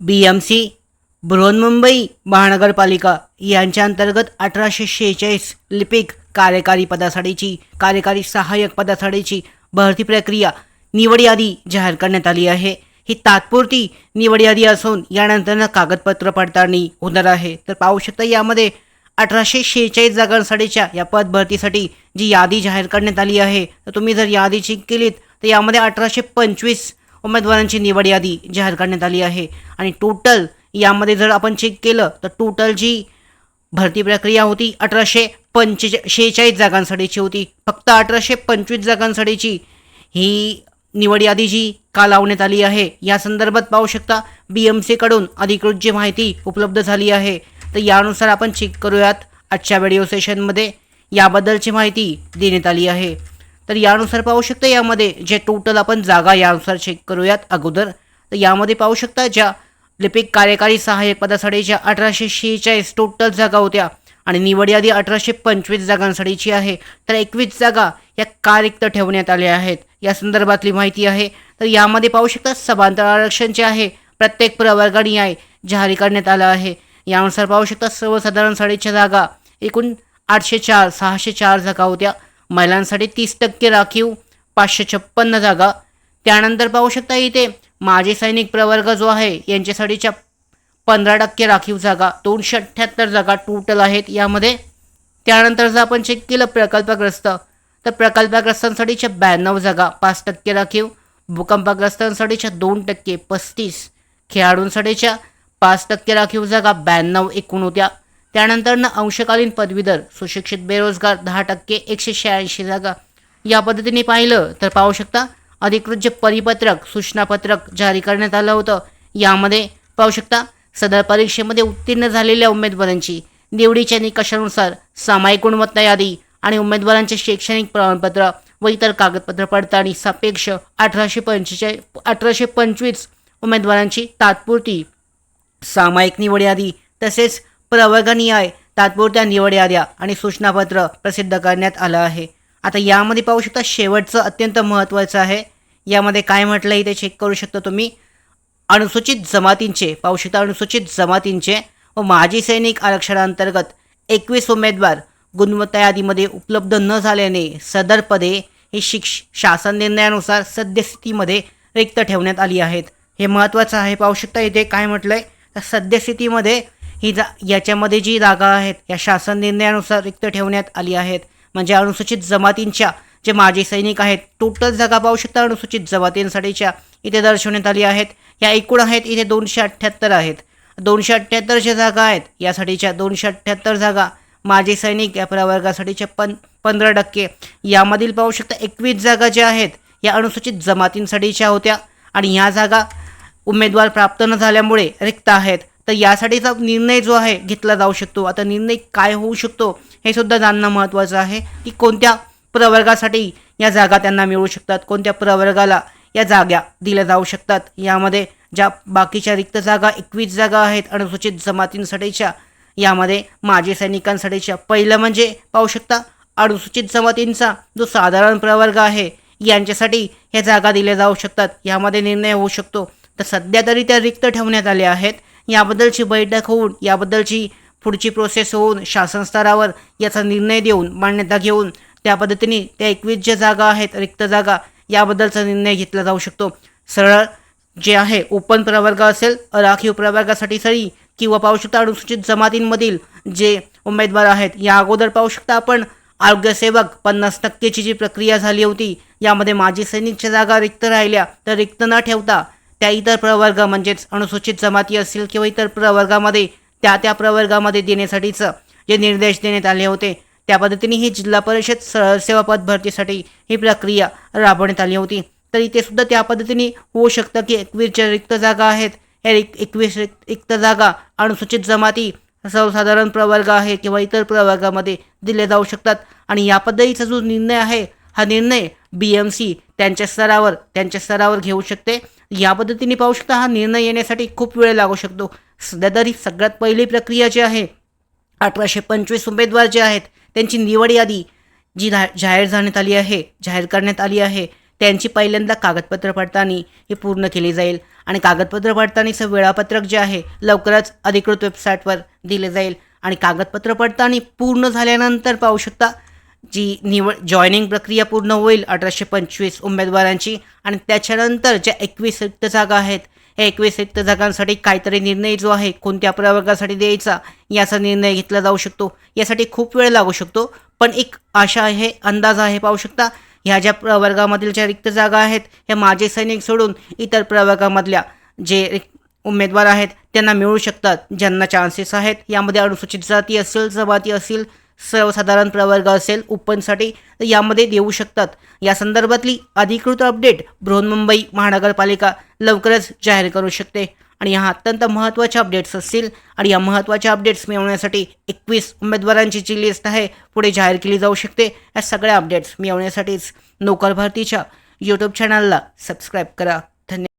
बी M C Brihanmumbai महानगरपालिका यांच्या अंतर्गत अठराशे शेहेचाळीस लिपिक कार्यकारी पदासाठीची कार्यकारी सहाय्यक पदासाठीची भरती प्रक्रिया निवड यादी जाहीर करण्यात आली आहे. ही तात्पुरती निवड यादी असून यानंतर कागदपत्र पडताळणी होणार आहे. तर पाहू शकता यामध्ये अठराशे शेहेचाळीस जागांसाठीच्या या पद भरतीसाठी जी यादी जाहीर करण्यात आली आहे तर तुम्ही जर यादी चेक केलीत तर यामध्ये अठराशे पंचवीस उमेदवारांची निवड यादी जाहीर करण्यात आली आहे. आणि टोटल यामध्ये जर आपण चेक केलं तर टोटल जी भरती प्रक्रिया होती अठराशे पंचे शेहेचाळीस जागांसाठीची होती. फक्त अठराशे पंचवीस जागांसाठीची ही निवड यादी जी का लावण्यात आली आहे या संदर्भात पाहू शकता बी एम सीकडून अधिकृत जी माहिती उपलब्ध झाली आहे. तर यानुसार आपण चेक करूयात आजच्या व्हिडिओ सेशनमध्ये याबद्दलची माहिती देण्यात आली आहे. तर यानुसार पाहू शकता यामध्ये जे टोटल आपण जागा यानुसार चेक करूयात अगोदर तर यामध्ये पाहू शकता ज्या लिपिक कार्यकारी सहाय्यक पदासाठीच्या अठराशे शेहेचाळीस टोटल जागा होत्या आणि निवड यादी अठराशे पंचवीस जागांसाठीची आहे तर एकवीस जागा या कारिक्त ठेवण्यात आल्या आहेत. या संदर्भातली माहिती आहे. तर यामध्ये पाहू शकता समांतर आरक्षण जे आहे प्रत्येक प्रवर्गाने आहे जाहीर करण्यात आलं आहे. यानुसार पाहू शकता सर्वसाधारण साडीच्या जागा एकूण आठशे चार सहाशे चार जागा होत्या. महिलांसाठी तीस टक्के राखीव पाचशे छप्पन्न जागा. त्यानंतर पाहू शकता इथे माजी सैनिक प्रवर्ग जो आहे यांच्यासाठीच्या पंधरा टक्के राखीव जागा दोनशे अठ्ठ्याहत्तर जागा टोटल आहेत यामध्ये. त्यानंतर जर आपण चेक केलं प्रकल्पग्रस्त तर प्रकल्पग्रस्तांसाठीच्या ब्याण्णव जागा पाच टक्के राखीव भूकंपग्रस्तांसाठीच्या दोन टक्के पस्तीस खेळाडूंसाठीच्या पाच टक्के राखीव जागा ब्याण्णव एकूण होत्या त्यानंतर अंशकालीन पदवीधर सुशिक्षित बेरोजगार दहा टक्के एकशे शहाऐंशी जागा. या पद्धतीने पाहिलं तर पाहू शकता अधिकृत जे परिपत्रक सूचनापत्रक जारी करण्यात आलं होतं यामध्ये पाहू शकता सदर परीक्षेमध्ये उत्तीर्ण झालेल्या उमेदवारांची निवडीच्या निकषानुसार सामायिक गुणवत्ता यादी आणि उमेदवारांचे शैक्षणिक प्रमाणपत्र व इतर कागदपत्र पडताळणी सापेक्ष अठराशे पंचेचाळीस अठराशे पंचवीस उमेदवारांची तात्पुरती सामायिक निवड यादी तसेच प्रवर्गनिहाय तात्पुरत्या निवड याद्या आणि सूचनापत्र प्रसिद्ध करण्यात आलं आहे. आता यामध्ये पाहू शकता शेवटचं अत्यंत महत्त्वाचं आहे. यामध्ये काय म्हटलं आहे ते चेक करू शकता तुम्ही. अनुसूचित जमातींचे पाहू शकता अनुसूचित जमातींचे व माजी सैनिक आरक्षणांतर्गत एकवीस उमेदवार गुणवत्ता यादीमध्ये उपलब्ध न झाल्याने सदर पदे ही शिक्ष शासन निर्णयानुसार सद्यस्थितीमध्ये रिक्त ठेवण्यात आली आहेत. हे महत्त्वाचं आहे. पाहू शकता इथे काय म्हटलं आहे तर सद्यस्थितीमध्ये ही जा याच्यामध्ये जी जागा आहेत या शासन निर्णयानुसार रिक्त ठेवण्यात आली आहेत. म्हणजे अनुसूचित जमातींच्या जे माजी सैनिक आहेत टोटल जागा पाहू शकता अनुसूचित जमातींसाठीच्या इथे दर्शवण्यात आली आहेत. या एकूण आहेत इथे दोनशे अठ्ठ्याहत्तर आहेत. दोनशे अठ्ठ्याहत्तर ज्या जागा आहेत यासाठीच्या दोनशे अठ्ठ्याहत्तर जागा माजी सैनिक या प्रवर्गासाठीच्या पन पंधरा टक्के. यामधील पाहू शकता एकवीस जागा ज्या आहेत या अनुसूचित जमातींसाठीच्या होत्या. आणि ह्या जागा उमेदवार प्राप्त न झाल्यामुळे रिक्त आहेत. तर यासाठीचा निर्णय जो आहे घेतला जाऊ शकतो. आता निर्णय काय होऊ शकतो हे सुद्धा जाणणं महत्त्वाचं आहे की कोणत्या प्रवर्गासाठी या जागा त्यांना मिळू शकतात कोणत्या प्रवर्गाला या जागा दिल्या जाऊ शकतात. यामध्ये ज्या बाकीच्या रिक्त जागा एकवीस जागा आहेत अनुसूचित जमातींसाठीच्या यामध्ये माजी सैनिकांसाठीच्या. पहिलं म्हणजे पाहू शकता अनुसूचित जमातींचा जो साधारण प्रवर्ग आहे यांच्यासाठी ह्या जागा दिल्या जाऊ शकतात. यामध्ये निर्णय होऊ शकतो. तर सध्या तरी त्या रिक्त ठेवण्यात आल्या आहेत. याबद्दलची बैठक होऊन याबद्दलची पुढची प्रोसेस होऊन शासन स्तरावर याचा निर्णय देऊन मान्यता घेऊन त्या पद्धतीने त्या एकवीस ज्या जागा आहेत रिक्त जागा याबद्दलचा निर्णय घेतला जाऊ शकतो. सरळ जे आहे ओपन प्रवर्ग असेल राखीव प्रवर्गासाठी सरी किंवा पाहू शकता अनुसूचित जमातींमधील जे उमेदवार आहेत या अगोदर पाहू शकता आपण आरोग्यसेवक पन्नास टक्केची जी प्रक्रिया झाली होती यामध्ये माजी सैनिकच्या जागा रिक्त राहिल्या. तर रिक्त न ठेवता त्या इतर प्रवर्ग म्हणजेच अनुसूचित जमाती असतील किंवा इतर प्रवर्गामध्ये त्या त्या प्रवर्गामध्ये देण्यासाठीचं जे निर्देश देण्यात आले होते त्या पद्धतीने ही जिल्हा परिषद स सेवापद भरतीसाठी ही प्रक्रिया राबवण्यात आली होती. तर इथे सुद्धा त्या पद्धतीने होऊ शकतं की एकवीस ज्या रिक्त जागा आहेत. या रिक एकवीस रिक्त जागा अनुसूचित जमाती सर्वसाधारण प्रवर्ग आहे किंवा इतर प्रवर्गामध्ये दिले जाऊ शकतात. आणि या पद्धतीचा जो निर्णय आहे हा निर्णय बी एम सी त्यांच्या स्तरावर त्यांच्या स्तरावर घेऊ शकते. या पद्धतीने पाहू शकता हा निर्णय येण्यासाठी खूप वेळ लागू शकतो. सध्या तरी सगळ्यात पहिली प्रक्रिया जी आहे अठराशे पंचवीस उमेदवार जे आहेत त्यांची निवड यादी जी जा जाहीर करण्यात आली आहे जाहीर करण्यात आली आहे त्यांची पहिल्यांदा कागदपत्र पडताळणी ही पूर्ण केली जाईल. आणि कागदपत्र पडताळणीचं वेळापत्रक जे आहे लवकरच अधिकृत वेबसाईटवर दिले जाईल. आणि कागदपत्र पडताळणी पूर्ण झाल्यानंतर पाहू शकता जी निवड जॉईनिंग प्रक्रिया पूर्ण होईल अठराशे पंचवीस उमेदवारांची. आणि त्याच्यानंतर ज्या एकवीस रिक्त जागा आहेत या एकवीस रिक्त जागांसाठी काहीतरी निर्णय जो आहे कोणत्या प्रवर्गासाठी द्यायचा याचा निर्णय घेतला जाऊ शकतो. यासाठी खूप वेळ लागू शकतो. पण एक आशा आहे अंदाज आहे पाहू शकता. ह्या ज्या प्रवर्गामधील ज्या रिक्त जागा आहेत ह्या माजी सैनिक सोडून इतर प्रवर्गामधल्या जे रिक- उमेदवार आहेत त्यांना मिळू शकतात. ज्यांना चान्सेस आहेत यामध्ये अनुसूचित जाती असेल जमाती असेल सर्वसाधारण प्रवर्ग असेल ओपनसाठी तर यामध्ये देऊ शकतात. या संदर्भातली अधिकृत अपडेट बृहन्मुंबई महानगरपालिका लवकरच जाहीर करू शकते. आणि ह्या अत्यंत महत्त्वाच्या अपडेट्स असतील आणि या महत्त्वाच्या अपडेट्स मिळवण्यासाठी एकवीस उमेदवारांची जी लिस्ट आहे पुढे जाहीर केली जाऊ शकते. या सगळ्या अपडेट्स मिळवण्यासाठीच नोकर भारतीच्या यूट्यूब चॅनलला सबस्क्राईब करा. धन्यवाद.